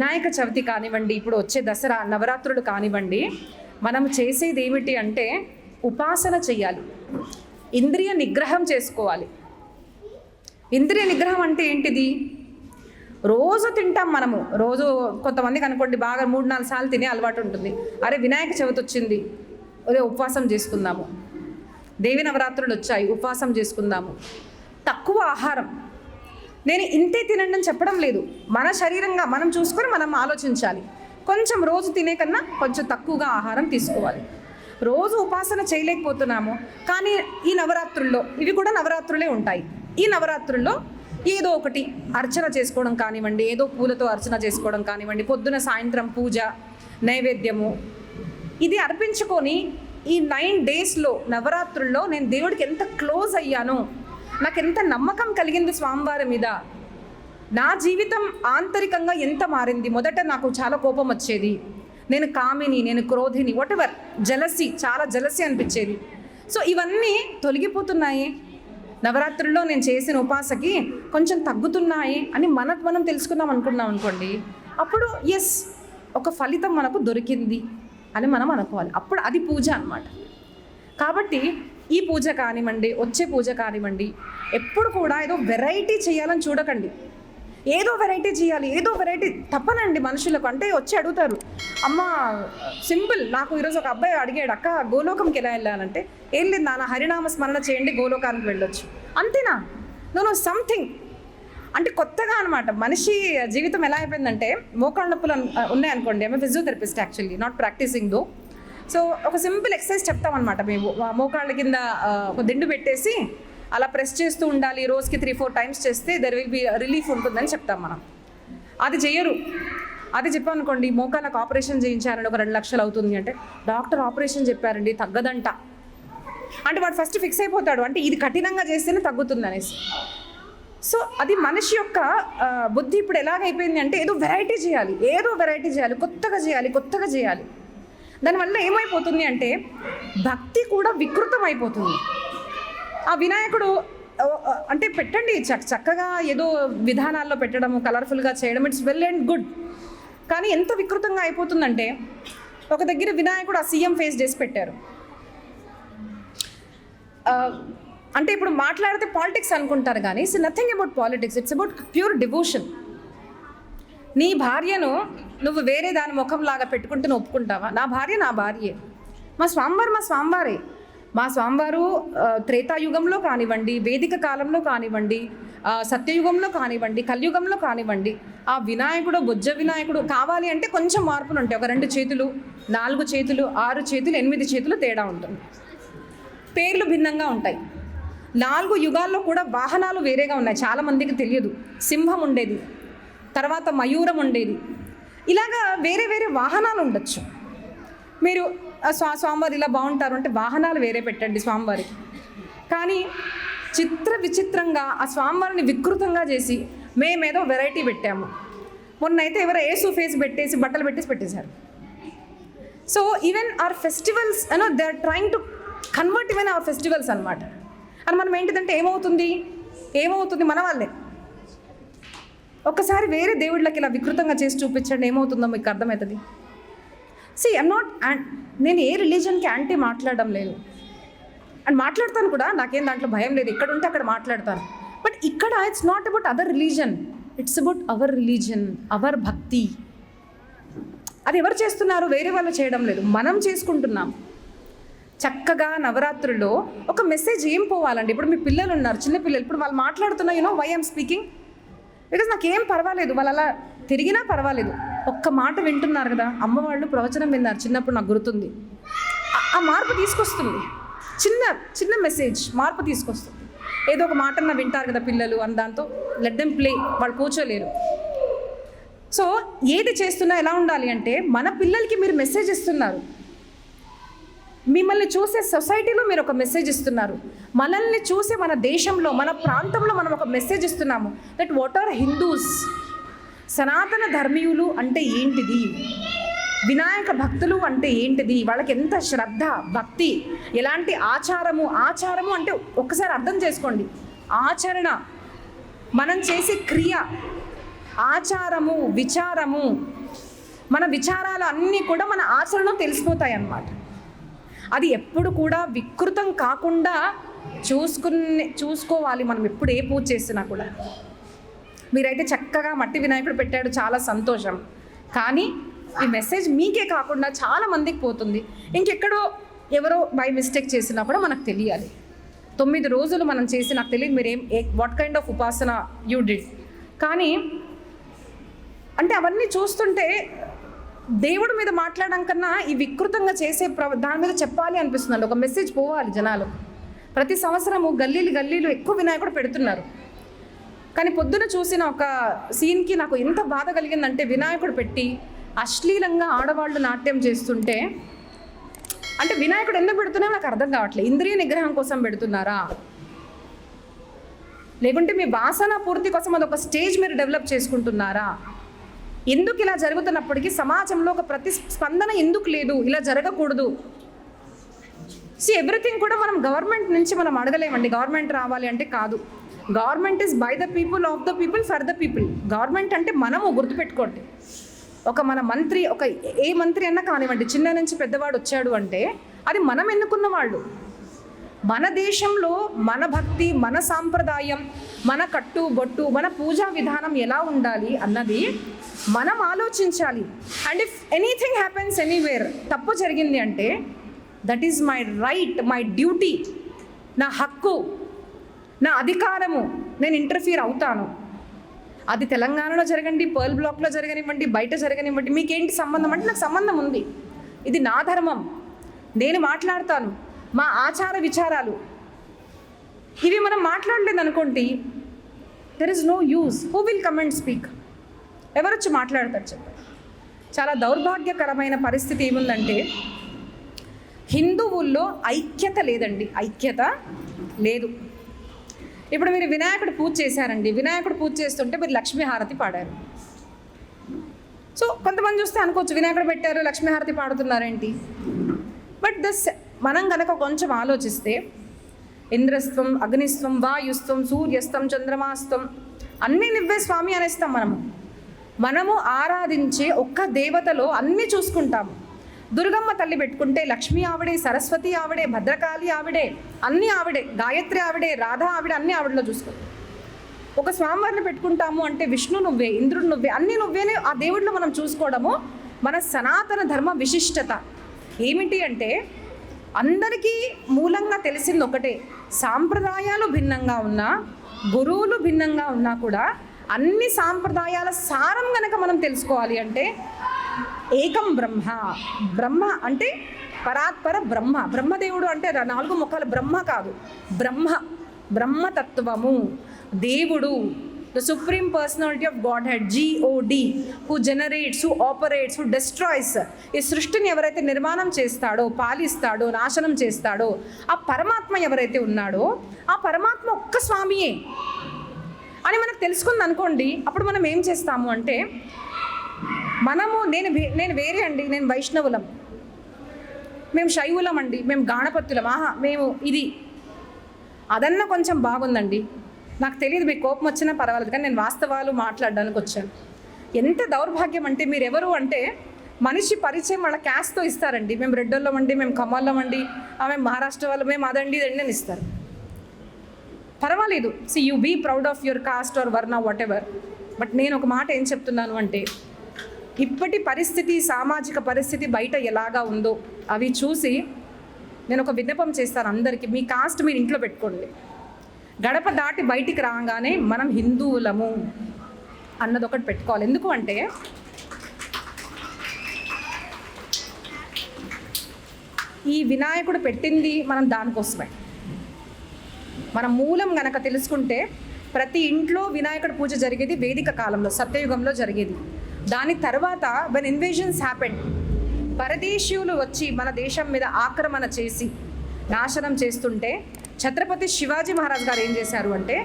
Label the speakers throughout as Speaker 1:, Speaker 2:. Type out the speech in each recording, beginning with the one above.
Speaker 1: వినాయక చవితి కానివ్వండి ఇప్పుడు వచ్చే దసరా నవరాత్రులు కానివ్వండి మనం చేసేది ఏమిటి అంటే ఉపాసన చెయ్యాలి ఇంద్రియ నిగ్రహం చేసుకోవాలి. ఇంద్రియ నిగ్రహం అంటే ఏంటిది? రోజు తింటాం మనము. రోజు కొంతమందికి అనుకోండి బాగా మూడు నాలుగు సార్లు తినే అలవాటు ఉంటుంది. అరే వినాయక చవితి వచ్చింది. అదే ఉపవాసం చేసుకుందాము. దేవి నవరాత్రులు వచ్చాయి ఉపవాసం చేసుకుందాము. తక్కువ ఆహారం. నేను ఇంతే తినండి అని చెప్పడం లేదు. మన శరీరంగా మనం చూసుకొని మనం ఆలోచించాలి. కొంచెం రోజు తినే కన్నా కొంచెం తక్కువగా ఆహారం తీసుకోవాలి. రోజు ఉపాసన చేయలేకపోతున్నాము. కానీ ఈ నవరాత్రుల్లో ఇవి కూడా నవరాత్రులే ఉంటాయి. ఈ నవరాత్రుల్లో ఏదో ఒకటి అర్చన చేసుకోవడం కానివ్వండి ఏదో పూలతో అర్చన చేసుకోవడం కానివ్వండి పొద్దున సాయంత్రం పూజ నైవేద్యము. ఇది అర్పించుకొని ఈ నైన్ డేస్లో నవరాత్రుల్లో నేను దేవుడికి ఎంత క్లోజ్ అయ్యానో నాకు ఎంత నమ్మకం కలిగింది స్వామివారి మీద? నా జీవితం ఆంతరికంగా ఎంత మారింది? మొదట నాకు చాలా కోపం వచ్చేది. నేను కామిని నేను క్రోధిని వాట్ ఎవర్ జలసి చాలా జలసి అనిపించేది. సో ఇవన్నీ తొలగిపోతున్నాయి. నవరాత్రుల్లో నేను చేసిన ఉపాసకి కొంచెం తగ్గుతున్నాయి అని మనకు మనం తెలుసుకుందాం అనుకున్నాం అనుకోండి. అప్పుడు ఎస్ ఒక ఫలితం మనకు దొరికింది అని మనం అనుకోవాలి. అప్పుడు అది పూజ అన్నమాట. కాబట్టి ఈ పూజ కానివ్వండి వచ్చే పూజ కానివ్వండి ఎప్పుడు కూడా ఏదో వెరైటీ చేయాలని చూడకండి. ఏదో వెరైటీ చేయాలి ఏదో వెరైటీ తప్పనండి మనుషులకు. అంటే వచ్చి అడుగుతారు అమ్మ సింపుల్. నాకు ఈరోజు ఒక అబ్బాయి అడిగాడు అక్క గోలోకంకి ఎలా వెళ్ళానంటే ఏం లేదు నాన్న హరినామ స్మరణ చేయండి గోలోకానికి వెళ్ళొచ్చు. అంతేనా? నో సంథింగ్ అంటే కొత్తగా అనమాట మనిషి జీవితం ఎలా అయిపోయిందంటే మోకాళ్ళ నొప్పులు ఉన్నాయనుకోండి ఆమె physiotherapist actually not practicing though so ఒక సింపుల్ ఎక్సర్సైజ్ చెప్తామన్నమాట మేము. మోకాళ్ళ కింద ఒక దిండు పెట్టేసి అలా ప్రెస్ చేస్తూ ఉండాలి. రోజుకి త్రీ ఫోర్ టైమ్స్ చేస్తే దెర్ విల్ బి రిలీఫ్ ఉంటుందని చెప్తాం మనం. అది చేయరు అది చెప్పామనుకోండి మోకాళ్ళకు ఆపరేషన్ చేయించారండి ఒక రెండు లక్షలు అవుతుంది అంటే డాక్టర్ ఆపరేషన్ చెప్పారండి తగ్గదంట. అంటే వాడు ఫస్ట్ ఫిక్స్ అయిపోతాడు. అంటే ఇది కఠినంగా చేస్తేనే తగ్గుతుంది అనేసి. సో అది మనిషి యొక్క బుద్ధి ఇప్పుడు ఎలాగైపోయింది అంటే ఏదో వెరైటీ చేయాలి. ఏదో వెరైటీ చేయాలి. కొత్తగా చేయాలి కొత్తగా చేయాలి. దానివల్ల ఏమైపోతుంది అంటే భక్తి కూడా వికృతం అయిపోతుంది ఆ వినాయకుడు అంటే పెట్టండి చక్ చక్కగా ఏదో విధానాల్లో పెట్టడము కలర్ఫుల్గా చేయడం ఇట్స్ వెల్ అండ్ గుడ్. కానీ ఎంత వికృతంగా అయిపోతుందంటే ఒక దగ్గర వినాయకుడు ఆ సీఎం ఫేస్ చేసి పెట్టారు. అంటే ఇప్పుడు మాట్లాడితే పాలిటిక్స్ అనుకుంటారు కానీ it's nothing about politics it's about pure devotion. నీ భార్యను నువ్వు వేరే దాని ముఖంలాగా పెట్టుకుంటూ ఒప్పుకుంటావా? నా భార్య నా భార్యే. మా స్వామివారు మా స్వామివారే. మా స్వామివారు త్రేతాయుగంలో కానివ్వండి వేదిక కాలంలో కానివ్వండి సత్యయుగంలో కానివ్వండి కలియుగంలో కానివ్వండి ఆ వినాయకుడు బొజ్జ వినాయకుడు కావాలి అంటే కొంచెం మార్పులు ఉంటాయి ఒక రెండు చేతులు నాలుగు చేతులు ఆరు చేతులు ఎనిమిది చేతులు తేడా ఉంటుంది. పేర్లు భిన్నంగా ఉంటాయి. నాలుగు యుగాల్లో కూడా వాహనాలు వేరేగా ఉన్నాయి. చాలామందికి తెలియదు. సింహం ఉండేది. తర్వాత మయూరం ఉండేది. ఇలాగా వేరే వేరే వాహనాలు ఉండొచ్చు. మీరు ఆ స్వా స్వామివారు ఇలా బాగుంటారు అంటే వాహనాలు వేరే పెట్టండి స్వామివారికి. కానీ చిత్ర విచిత్రంగా ఆ స్వామివారిని వికృతంగా చేసి మేమేదో వెరైటీ పెట్టాము. మొన్నైతే ఎవరో ఏసు ఫేస్ పెట్టేసి బట్టలు పెట్టేసి పెట్టేశారు. So even our festivals you know they are trying to convert even our festivals అనమాట అని మనం ఏంటిదంటే ఏమవుతుంది? ఏమవుతుంది మన వాళ్ళే. ఒక్కసారి వేరే దేవుళ్ళకి ఇలా వికృతంగా చేసి చూపించండి ఏమవుతుందో మీకు అర్థమవుతుంది? సి ఐమ్ నాట్ నేను ఏ రిలీజన్కి యాంటీ మాట్లాడడం లేదు. అండ్ మాట్లాడతాను కూడా నాకేం దాంట్లో భయం లేదు. ఎక్కడ ఉంటే అక్కడ మాట్లాడతాను. బట్ ఇక్కడ it's not about other religion it's about our religion our bhakti అది ఎవరు చేస్తున్నారు? వేరే వాళ్ళు చేయడం లేదు. మనం చేసుకుంటున్నాం. చక్కగా నవరాత్రుల్లో ఒక మెసేజ్ ఏం పోవాలండి? ఇప్పుడు మీ పిల్లలు ఉన్నారు చిన్న పిల్లలు. ఇప్పుడు వాళ్ళు మాట్లాడుతున్న you know why I'm speaking because నాకేం పర్వాలేదు వాళ్ళు అలా తిరిగినా పర్వాలేదు. ఒక్క మాట వింటున్నారు కదా అమ్మవాళ్ళు ప్రవచనం విన్నారు చిన్నప్పుడు నాకు గుర్తుంది. ఆ- ఆ మార్పు తీసుకొస్తుంది. చిన్న చిన్న మెసేజ్ మార్పు తీసుకొస్తుంది. ఏదో ఒక మాటన్న వింటారు కదా పిల్లలు అని దాంతో లెట్ దెమ్ ప్లే వాళ్ళు కూర్చోలేరు. సో ఏది చేస్తున్నా ఎలా ఉండాలి అంటే మన పిల్లలకి మీరు మెసేజ్ ఇస్తున్నారు. మిమ్మల్ని చూసే సొసైటీలో మీరు ఒక మెసేజ్ ఇస్తున్నారు. మనల్ని చూసే మన దేశంలో మన ప్రాంతంలో మనం ఒక మెసేజ్ ఇస్తున్నాము దట్ వాట్ ఆర్ హిందూస్ సనాతన ధర్మీయులు అంటే ఏంటిది? వినాయక భక్తులు అంటే ఏంటిది? వాళ్ళకి ఎంత శ్రద్ధ భక్తి ఎలాంటి ఆచారము? ఆచారము అంటే ఒక్కసారి అర్థం చేసుకోండి. ఆచరణ మనం చేసే క్రియ ఆచారము విచారము మన విచారాలు అన్నీ కూడా మన ఆచరణలో తెలిసిపోతాయి అన్నమాట అది ఎప్పుడు కూడా వికృతం కాకుండా చూసుకునే చూసుకోవాలి మనం ఎప్పుడు ఏ పూజ చేసినా కూడా. మీరైతే చక్కగా మట్టి వినాయకుడు పెట్టాడు చాలా సంతోషం. కానీ ఈ మెసేజ్ మీకే కాకుండా చాలా మందికి పోతుంది. ఇంకెక్కడో ఎవరో బై మిస్టేక్ చేసినా కూడా మనకు తెలియాలి. తొమ్మిది రోజులు మనం చేసి నాకు తెలియదు మీరు ఏం what kind of upasana you did కానీ అంటే అవన్నీ చూస్తుంటే దేవుడి మీద మాట్లాడడం కన్నా ఈ వికృతంగా చేసే ప్ర దాని మీద చెప్పాలి అనిపిస్తుంది ఒక మెసేజ్ పోవాలి జనాలు. ప్రతి సంవత్సరము గల్లీలు గల్లీలు ఎక్కువ వినాయకుడు పెడుతున్నారు. కానీ పొద్దున చూసిన ఒక సీన్కి నాకు ఎంత బాధ కలిగిందంటే వినాయకుడు పెట్టి అశ్లీలంగా ఆడవాళ్ళు నాట్యం చేస్తుంటే అంటే వినాయకుడు ఎందుకు పెడుతున్నా నాకు అర్థం కావట్లేదు. ఇంద్రియ నిగ్రహం కోసం పెడుతున్నారా? లేకుంటే మీ వాసన పూర్తి కోసం అదొక స్టేజ్ మీరు డెవలప్ చేసుకుంటున్నారా? ఎందుకు ఇలా జరుగుతున్నప్పటికీ సమాజంలో ఒక ప్రతిస్పందన ఎందుకు లేదు? ఇలా జరగకూడదు. సి ఎవ్రీథింగ్ కూడా మనం గవర్నమెంట్ నుంచి మనం అడగలేమండి. గవర్నమెంట్ రావాలి అంటే కాదు. Government is by the people of the people for the people government అంటే మనము గుర్తుపెట్టుకోండి. ఒక మన మంత్రి ఒక ఏ మంత్రి అన్నా కానివ్వండి చిన్న నుంచి పెద్దవాడు వచ్చాడు అంటే అది మనం ఎన్నుకున్న వాళ్ళు. మన దేశంలో మన భక్తి మన సాంప్రదాయం మన కట్టుబొట్టు మన పూజా విధానం ఎలా ఉండాలి అన్నది మనం ఆలోచించాలి. And if anything happens anywhere తప్పు జరిగింది అంటే that is my right my duty నా హక్కు నా అధికారము నేను ఇంటర్ఫీర్ అవుతాను. అది తెలంగాణలో జరగండి పర్ల్ బ్లాక్లో జరగనివ్వండి బయట జరగనివ్వండి మీకేంటి సంబంధం? అంటే నాకు సంబంధం ఉంది. ఇది నా ధర్మం. నేను మాట్లాడతాను. మా ఆచార విచారాలు. ఇవి మనం మాట్లాడలేదు అనుకోండి there is no use who will comment speak ఎవరొచ్చి మాట్లాడతారు చెప్పండి. చాలా దౌర్భాగ్యకరమైన పరిస్థితి ఏముందంటే హిందువుల్లో ఐక్యత లేదండి. ఐక్యత లేదు. ఇప్పుడు మీరు వినాయకుడు పూజ చేశారండి. వినాయకుడు పూజ చేస్తుంటే మీరు లక్ష్మీ హారతి పాడారు. సో కొంతమంది చూస్తే అనుకోవచ్చు వినాయకుడు పెట్టారు లక్ష్మీ హారతి పాడుతున్నారేంటి? బట్ దస్ మనం కనుక కొంచెం ఆలోచిస్తే ఇంద్రస్త్వం అగ్నిస్త్వం వాయుస్త్వం సూర్యస్తం చంద్రమాస్తం అన్నీ నువ్వే స్వామి అనేస్తాం మనము. మనము ఆరాధించే ఒక్క దేవతలో అన్నీ చూసుకుంటాము దుర్గమ్మ తల్లి పెట్టుకుంటే లక్ష్మీ ఆవిడే సరస్వతి ఆవిడే భద్రకాళి ఆవిడే అన్నీ ఆవిడే గాయత్రి ఆవిడే రాధ ఆవిడ అన్నీ ఆవిడలో చూసుకుంటాం ఒక స్వామివారిని పెట్టుకుంటాము అంటే విష్ణు నువ్వే ఇంద్రుడు నువ్వే అన్నీ నువ్వేనే ఆ దేవుడిలో మనం చూసుకోవడము మన సనాతన ధర్మ విశిష్టత. ఏమిటి అంటే అందరికీ మూలంగా తెలిసింది ఒకటే. సాంప్రదాయాలు భిన్నంగా ఉన్నా గురువులు భిన్నంగా ఉన్నా కూడా అన్ని సాంప్రదాయాల సారం గనక మనం తెలుసుకోవాలి అంటే ఏకం బ్రహ్మ. బ్రహ్మ అంటే పరాత్పర బ్రహ్మ. బ్రహ్మదేవుడు అంటే నాలుగు ముఖాలు బ్రహ్మ కాదు. బ్రహ్మ బ్రహ్మతత్వము. దేవుడు the supreme personality of Godhead G O D who generates who operates who destroys ఈ సృష్టిని ఎవరైతే నిర్మాణం చేస్తాడో పాలిస్తాడో నాశనం చేస్తాడో ఆ పరమాత్మ ఎవరైతే ఉన్నాడో ఆ పరమాత్మ ఒక్క స్వామియే. అని మనకు తెలుసుకుంది అనుకోండి అప్పుడు మనం ఏం చేస్తాము అంటే మనము నేను వే- నేను వేరే అండి నేను వైష్ణవులం. మేము శైవులం అండి మేము గాణపత్తులం ఆహా మేము ఇది. అదన్నా కొంచెం బాగుందండి. నాకు తెలియదు మీకు కోపం వచ్చినా పర్వాలేదు కానీ నేను వాస్తవాలు మాట్లాడడానికి వచ్చాను. ఎంత దౌర్భాగ్యం అంటే మీరు ఎవరు అంటే మనిషి పరిచయం వాళ్ళ క్యాస్ట్తో ఇస్తారండి. మేము రెడ్డోళ్ళం అండి మేము కమ్మోళ్ళం అండి ఆమె మేము మహారాష్ట్ర వాళ్ళు మేము అదండి ఇదండి అని ఇస్తారు. పర్వాలేదు. See you be proud of your caste or varna whatever but నేను ఒక మాట ఏం చెప్తున్నాను అంటే ఇప్పటి పరిస్థితి సామాజిక పరిస్థితి బయట ఎలాగా ఉందో అవి చూసి నేను ఒక విన్నపం చేస్తాను అందరికీ. మీ కాస్ట్ మీరు ఇంట్లో పెట్టుకోండి. గడప దాటి బయటికి రాగానే మనం హిందువులము అన్నది ఒకటి పెట్టుకోవాలి. ఎందుకు అంటే ఈ వినాయకుడు పెట్టింది మనం దానికోసమే. మన మూలం గనక తెలుసుకుంటే ప్రతి ఇంట్లో వినాయకుడు పూజ జరిగేది వేదిక కాలంలో సత్యయుగంలో జరిగేది. దాని తర్వాత వెన్ ఇన్వేషన్స్ హ్యాపెన్ పరదేశీయులు వచ్చి మన దేశం మీద ఆక్రమణ చేసి నాశనం చేస్తుంటే ఛత్రపతి శివాజీ మహారాజ్ గారు ఏం చేశారు అంటే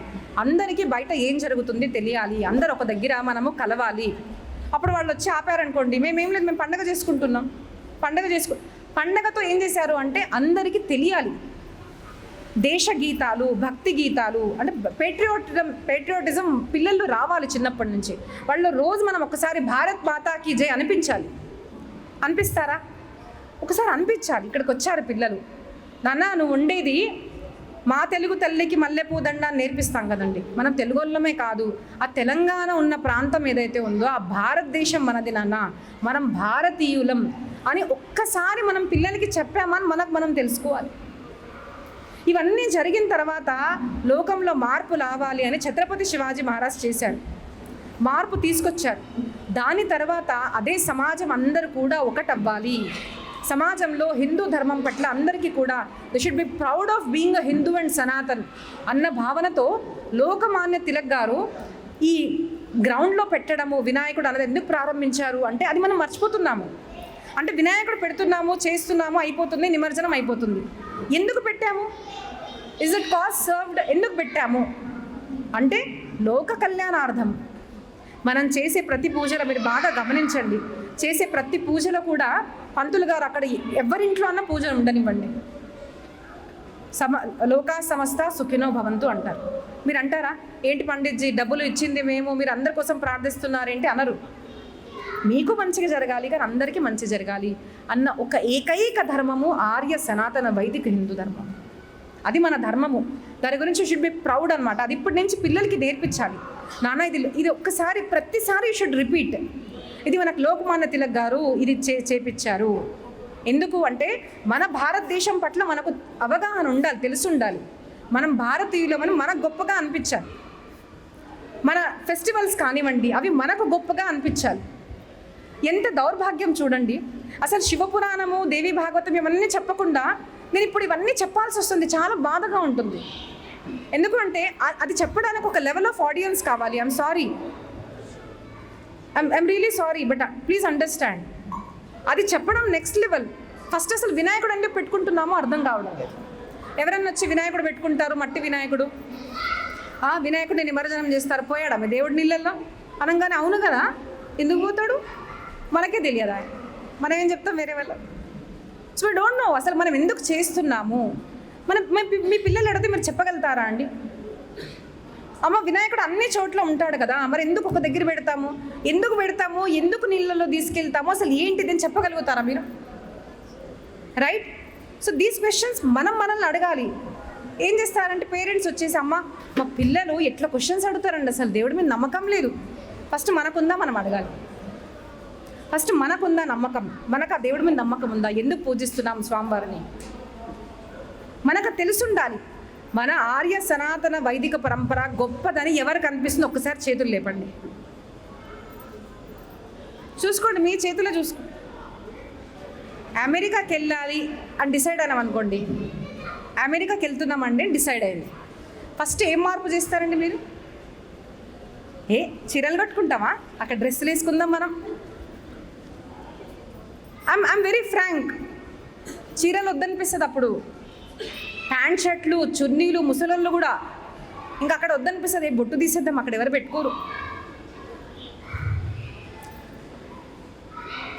Speaker 1: అందరికీ బయట ఏం జరుగుతుంది తెలియాలి అందరు ఒక దగ్గర మనము కలవాలి. అప్పుడు వాళ్ళు వచ్చి ఆపారనుకోండి మేమేం లేదు మేము పండగ చేసుకుంటున్నాం. పండగ చేసుకు పండగతో ఏం చేశారు అంటే అందరికీ తెలియాలి. దేశ గీతాలు భక్తి గీతాలు అంటే పేట్రియోటిజం పేట్రియోటిజం పిల్లలు రావాలి చిన్నప్పటి నుంచి. వాళ్ళు రోజు మనం ఒకసారి భారత్ మాతాకి జై అనిపించాలి. అనిపిస్తారా? ఒకసారి అనిపించాలి. ఇక్కడికి వచ్చారు పిల్లలు. నాన్న నువ్వు ఉండేది మా తెలుగు తల్లికి మల్లెపూదండ నేర్పిస్తాం కదండి. మనం తెలుగోళ్ళమే కాదు ఆ తెలంగాణ ఉన్న ప్రాంతం ఏదైతే ఉందో ఆ భారతదేశం మనది నాన్న. మనం భారతీయులం అని ఒక్కసారి మనం పిల్లలకి చెప్పామని మనకు మనం తెలుసుకోవాలి. ఇవన్నీ జరిగిన తర్వాత లోకంలో మార్పు రావాలి అని ఛత్రపతి శివాజీ మహారాజ్ చేశాడు మార్పు తీసుకొచ్చారు. దాని తర్వాత అదే సమాజం అందరూ కూడా ఒకటవ్వాలి. సమాజంలో హిందూ ధర్మం పట్ల అందరికీ కూడా they should be proud of being a Hindu and Sanatan అన్న భావనతో లోకమాన్య తిలక్ గారు ఈ గ్రౌండ్లో పెట్టడము వినాయకుడు అన్నది ఎందుకు ప్రారంభించారు? అంటే అది మనం మర్చిపోతున్నాము. అంటే వినాయకుడు పెడుతున్నాము చేస్తున్నాము అయిపోతుంది నిమజ్జనం అయిపోతుంది. ఎందుకు పెట్టాము? ఇస్ ఇట్ కాస్ట్ సర్వ్డ్ ఎందుకు పెట్టాము? అంటే లోక కళ్యాణార్థం. మనం చేసే ప్రతి పూజలో మీరు బాగా గమనించండి. చేసే ప్రతి పూజలో కూడా పంతులు గారు అక్కడ ఎవరింట్లో అన్న పూజ ఉండనివ్వండి. సమ లోకా సమస్త సుఖినో భవంతు అంటారు. మీరు అంటారా ఏంటి పండిత్జీ డబ్బులు ఇచ్చింది మేము మీరు అందరి కోసం ప్రార్థిస్తున్నారేంటి అనరు. మీకు మంచిగా జరగాలి కానీ అందరికీ మంచి జరగాలి అన్న ఒక ఏకైక ధర్మము ఆర్య సనాతన వైదిక హిందూ ధర్మం. అది మన ధర్మము. దాని గురించి షుడ్ బి ప్రౌడ్ అనమాట అది ఇప్పటి నుంచి పిల్లలకి నేర్పించాలి. నాన్న ఇది ఇది ఒక్కసారి ప్రతిసారి షుడ్ రిపీట్ ఇది మనకు లోకమాన్య తిలక్ గారు ఇది చే చేపించారు. ఎందుకు అంటే మన భారతదేశం పట్ల మనకు అవగాహన ఉండాలి తెలిసి ఉండాలి మనం భారతీయులమని మనకు గొప్పగా అనిపించాలి. మన ఫెస్టివల్స్ కానివ్వండి అవి మనకు గొప్పగా అనిపించాలి. ఎంత దౌర్భాగ్యం చూడండి. అసలు శివపురాణము దేవి భాగవతం ఇవన్నీ చెప్పకుండా నేను ఇప్పుడు ఇవన్నీ చెప్పాల్సి వస్తుంది. చాలా బాధగా ఉంటుంది. ఎందుకంటే అది చెప్పడానికి ఒక లెవెల్ ఆఫ్ ఆడియన్స్ కావాలి. I'm sorry I'm really sorry but please understand అది చెప్పడం నెక్స్ట్ లెవెల్ ఫస్ట్ అసలు వినాయకుడు అంటే పెట్టుకుంటున్నామో అర్థం కావడం లేదు. ఎవరన్నా వచ్చి వినాయకుడు పెట్టుకుంటారు మట్టి వినాయకుడు? ఆ వినాయకుడిని నిమజ్జనం చేస్తారు పోయాడా? మీ దేవుడి నీళ్ళల్లో? అనగానే అవును కదా? ఎందుకు పోతాడు? మనకే తెలియదా? మనం ఏం చెప్తాం వేరే వాళ్ళు సో డోంట్ నో అసలు మనం ఎందుకు చేస్తున్నాము? మన మీ- మీ పిల్లలు అడిగితే మీరు చెప్పగలుగుతారా అండి? అమ్మ వినాయకుడు అన్ని చోట్ల ఉంటాడు కదా. మరి ఎందుకు ఒక దగ్గర పెడతాము? ఎందుకు పెడతాము? ఎందుకు నీళ్ళలో తీసుకెళ్తాము? అసలు ఏంటిది అని చెప్పగలుగుతారా మీరు? రైట్ సో దీస్ క్వశ్చన్స్ మనం మనల్ని అడగాలి. ఏం చేస్తారంటే పేరెంట్స్ వచ్చేసి అమ్మ మా పిల్లలు ఎట్లా క్వశ్చన్స్ అడుగుతారండి? అసలు దేవుడి మీద నమ్మకం లేదు. ఫస్ట్ మనకుందా? మనం అడగాలి. ఫస్ట్ మనకుందా నమ్మకం? మనకు ఆ దేవుడి మీద నమ్మకం ఉందా? ఎందుకు పూజిస్తున్నాం స్వామివారిని? మనకు తెలుసుండాలి. మన ఆర్య సనాతన వైదిక పరంపర గొప్పదని ఎవరికి అనిపిస్తుంది ఒక్కసారి చేతులు లేపండి. చూసుకోండి మీ చేతిలో చూసుకో. అమెరికాకి వెళ్ళాలి అని డిసైడ్ అయినాం అనుకోండి. అమెరికాకి వెళ్తున్నామండి అని డిసైడ్ అయింది. ఫస్ట్ ఏం మార్పు చేస్తారండి మీరు? ఏ చీరలు కట్టుకుంటామా? అక్కడ డ్రెస్సులు వేసుకుందాం మనం. I'm I'm very frank. చీరలు వద్దనిపిస్తుంది అప్పుడు. ప్యాంట్ షర్ట్లు చున్నీలు ముసలోళ్ళు కూడా. ఇంకా అక్కడ వద్దనిపిస్తుంది బొట్టు తీసేద్దాం అక్కడ ఎవరు పెట్టుకోరు.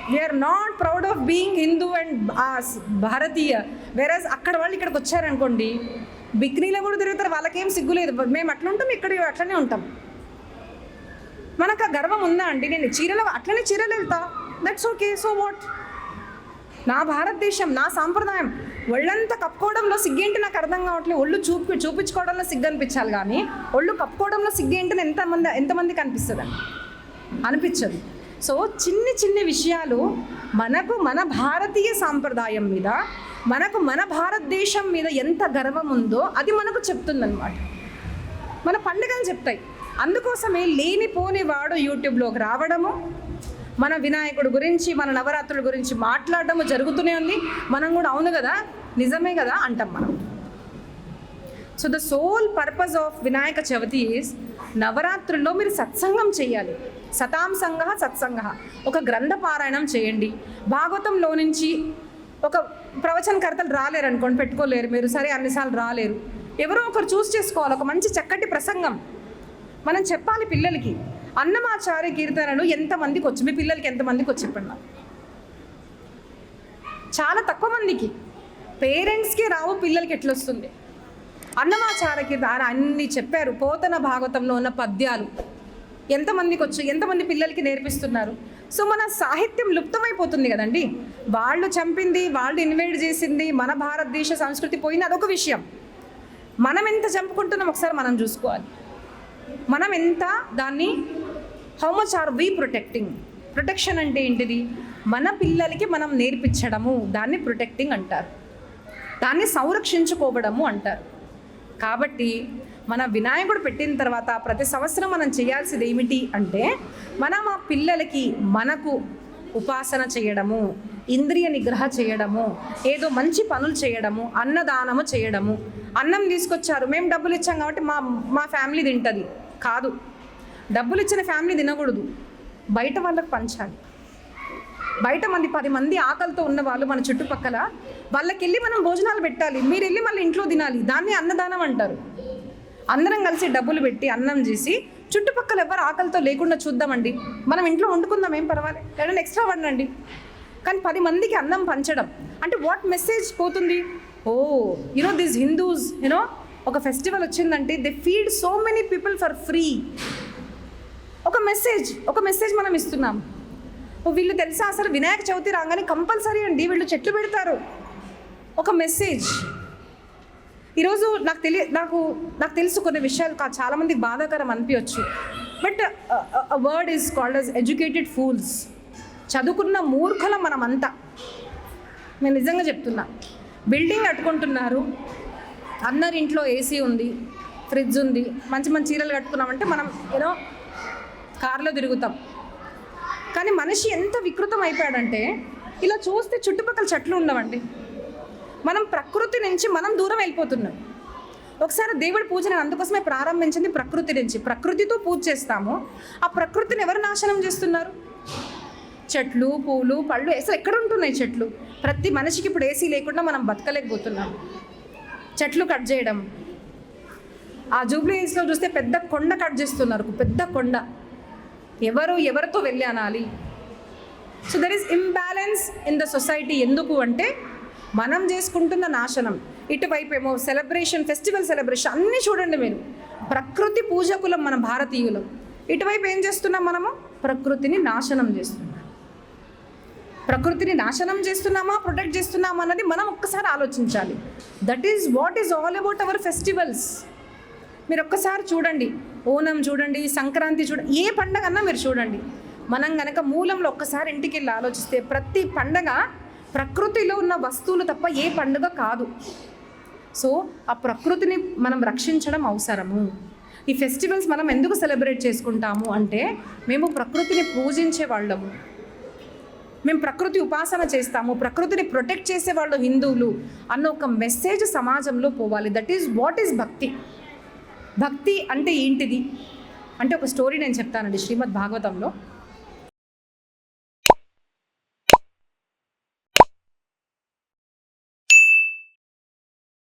Speaker 1: We are not proud of being Hindu and Bharatiya whereas అక్కడ వాళ్ళు ఇక్కడికి వచ్చారనుకోండి బిక్నీలో కూడా తిరుగుతారు వాళ్ళకేం సిగ్గులేదు మేము అట్లా ఉంటాం ఇక్కడ అట్లనే ఉంటాం. మనకు ఆ గర్వం ఉందా అండి? నేను చీరలో అట్లనే చీరలు వెళ్తా. దట్స్ ఓకే సో వాట్ నా భారతదేశం నా సాంప్రదాయం. ఒళ్ళంతా కప్పుకోవడంలో సిగ్గేంటి నాకు అర్థం కావట్లేదు. ఒళ్ళు చూపి చూపించుకోవడంలో సిగ్గు అనిపించాలి కానీ ఒళ్ళు కప్పుకోవడంలో సిగ్గేంటిని ఎంతమంది ఎంతమందికి అనిపిస్తుంది అనిపించదు. సో చిన్ని చిన్ని విషయాలు మనకు మన భారతీయ సాంప్రదాయం మీద మనకు మన భారతదేశం మీద ఎంత గర్వం ఉందో అది మనకు చెప్తుందనమాట మన పండుగలు చెప్తాయి. అందుకోసమే లేనిపోని వాడు యూట్యూబ్లోకి రావడము మన వినాయకుడు గురించి మన నవరాత్రుల గురించి మాట్లాడటం జరుగుతూనే ఉంది. మనం కూడా అవును కదా? నిజమే కదా? అంటాం మనం. So the sole purpose of Vinayaka Chavithi is నవరాత్రుల్లో మీరు సత్సంగం చేయాలి. సతాంసంగ సత్సంగ ఒక గ్రంథ పారాయణం చేయండి. భాగవతంలో నుంచి ఒక ప్రవచనకర్తలు రాలేరు అనుకోండి పెట్టుకోలేరు మీరు. సరే అన్నిసార్లు రాలేరు. ఎవరో ఒకరు చూస్ చేసుకోవాలి. ఒక మంచి చక్కటి ప్రసంగం. మనం చెప్పాలి పిల్లలకి. అన్నమాచార్య కీర్తనలు ఎంతమందికి వచ్చి? మీ పిల్లలకి ఎంతమందికి వచ్చి చెప్పండి నాకు చాలా తక్కువ మందికి. పేరెంట్స్కి రావు పిల్లలకి ఎట్లా వస్తుంది కీర్తన ఆయన అన్ని చెప్పారు. పోతన భాగవతంలో ఉన్న పద్యాలు. ఎంతమందికి వచ్చు? ఎంతమంది పిల్లలకి నేర్పిస్తున్నారు? సో మన సాహిత్యం లుప్తమైపోతుంది కదండి. వాళ్ళు చంపింది వాళ్ళు ఇన్వైట్ చేసింది మన భారతదేశ సంస్కృతి పోయింది అదొక విషయం. మనం ఎంత చంపుకుంటున్నాం ఒకసారి మనం చూసుకోవాలి. మనం ఎంత దాన్ని how much are we protecting protection అంటే ఏంటిది? మన పిల్లలకి మనం నేర్పించడము దాన్ని ప్రొటెక్టింగ్ అంటారు. దాన్ని సంరక్షించుకోవడము అంటారు. కాబట్టి మన వినాయకుడు పెట్టిన తర్వాత ప్రతి సంవత్సరం మనం చేయాల్సింది ఏమిటి అంటే మనం ఆ పిల్లలకి మనకు ఉపాసన చేయడము ఇంద్రియ నిగ్రహ చేయడము ఏదో మంచి పనులు చేయడము అన్నదానము చేయడము. అన్నం తీసుకొచ్చారు మేము డబ్బులు ఇచ్చాం కాబట్టి మా మా ఫ్యామిలీ తింటుంది. కాదు. డబ్బులు ఇచ్చిన ఫ్యామిలీ తినకూడదు. బయట వాళ్ళకి పంచాలి. బయట మంది పది మంది ఆకలితో ఉన్న వాళ్ళు మన చుట్టుపక్కల వాళ్ళకి వెళ్ళి మనం భోజనాలు పెట్టాలి. మీరు వెళ్ళి మళ్ళీ ఇంట్లో తినాలి. దాన్ని అన్నదానం అంటారు. అందరం కలిసి డబ్బులు పెట్టి అన్నం చేసి చుట్టుపక్కల ఎవరు ఆకలితో లేకుండా చూద్దామండి. మనం ఇంట్లో వండుకుందాం ఏం పర్వాలేదు ఏదైనా ఎక్స్ట్రా వండండి కానీ పది మందికి అన్నం పంచడం. అంటే వాట్ మెసేజ్ పోతుంది? ఓ you know this Hindus you know ఒక ఫెస్టివల్ వచ్చిందంటే they feed so many people for free ఒక మెసేజ్ ఒక మెసేజ్ మనం ఇస్తున్నాం. వీళ్ళు తెలుసా? అసలు వినాయక చవితి రాగానే కంపల్సరీ అండి వీళ్ళు చెట్లు పెడతారు. ఒక మెసేజ్ ఈరోజు నాకు తెలియ నాకు నాకు తెలుసు కొన్ని విషయాలు చాలామందికి బాధాకరం అనిపించచ్చు. But word is called us educated fools చదువుకున్న మూర్ఖలం మనమంతా. నేను నిజంగా చెప్తున్నా. బిల్డింగ్ కట్టుకుంటున్నారు. అందరి ఇంట్లో ఏసీ ఉంది ఫ్రిడ్జ్ ఉంది మంచి మంచి చీరలు కట్టుకున్నామంటే మనం యూనో కారులో తిరుగుతాం. కానీ మనిషి ఎంత వికృతం అయిపోయాడంటే ఇలా చూస్తే చుట్టుపక్కల చెట్లు ఉండవండి. మనం ప్రకృతి నుంచి మనం దూరం వెళ్ళిపోతున్నాం. ఒకసారి దేవుడి పూజ నేను అందుకోసమే ప్రారంభించింది ప్రకృతి నుంచి. ప్రకృతితో పూజ చేస్తాము. ఆ ప్రకృతిని ఎవరు నాశనం చేస్తున్నారు? చెట్లు పూలు పళ్ళు అసలు ఎక్కడ ఉంటున్నాయి చెట్లు? ప్రతి మనిషికి ఇప్పుడు ఏసీ లేకుండా మనం బతకలేకపోతున్నాం. చెట్లు కట్ చేయడం. ఆ జూబ్లీ హిల్స్లో చూస్తే పెద్ద కొండ కట్ చేస్తున్నారు. పెద్ద కొండ. ఎవరు ఎవరితో వెళ్ళి అనాలి so there is imbalance in the society ఎందుకు అంటే మనం చేసుకుంటున్న నాశనం ఇటువైపు ఏమో సెలబ్రేషన్ ఫెస్టివల్ సెలబ్రేషన్ అన్నీ చూడండి మీరు. ప్రకృతి పూజకులం మన భారతీయులం. ఇటువైపు ఏం చేస్తున్నాం మనము? ప్రకృతిని నాశనం చేస్తున్నాం. ప్రకృతిని నాశనం చేస్తున్నామా? ప్రొటెక్ట్ చేస్తున్నామా అన్నది మనం ఒక్కసారి ఆలోచించాలి. That is what is all about our festivals మీరు ఒక్కసారి చూడండి. ఓనం చూడండి సంక్రాంతి చూడండి ఏ పండగన్నా మీరు చూడండి. మనం గనక మూలంలో ఒక్కసారి ఇంటికి వెళ్ళి ఆలోచిస్తే ప్రతి పండగ ప్రకృతిలో ఉన్న వస్తువులు తప్ప ఏ పండుగ కాదు. సో ఆ ప్రకృతిని మనం రక్షించడం అవసరము. ఈ ఫెస్టివల్స్ మనం ఎందుకు సెలబ్రేట్ చేసుకుంటాము అంటే మేము ప్రకృతిని పూజించే వాళ్ళము. మేము ప్రకృతి ఉపాసన చేస్తాము ప్రకృతిని ప్రొటెక్ట్ చేసేవాళ్ళు హిందువులు అన్న ఒక మెసేజ్ సమాజంలో పోవాలి. దట్ ఈజ్ వాట్ ఈజ్ భక్తి. భక్తి అంటే ఏంటిది? అంటే ఒక స్టోరీ నేను చెప్తానండి శ్రీమద్ భాగవతంలో.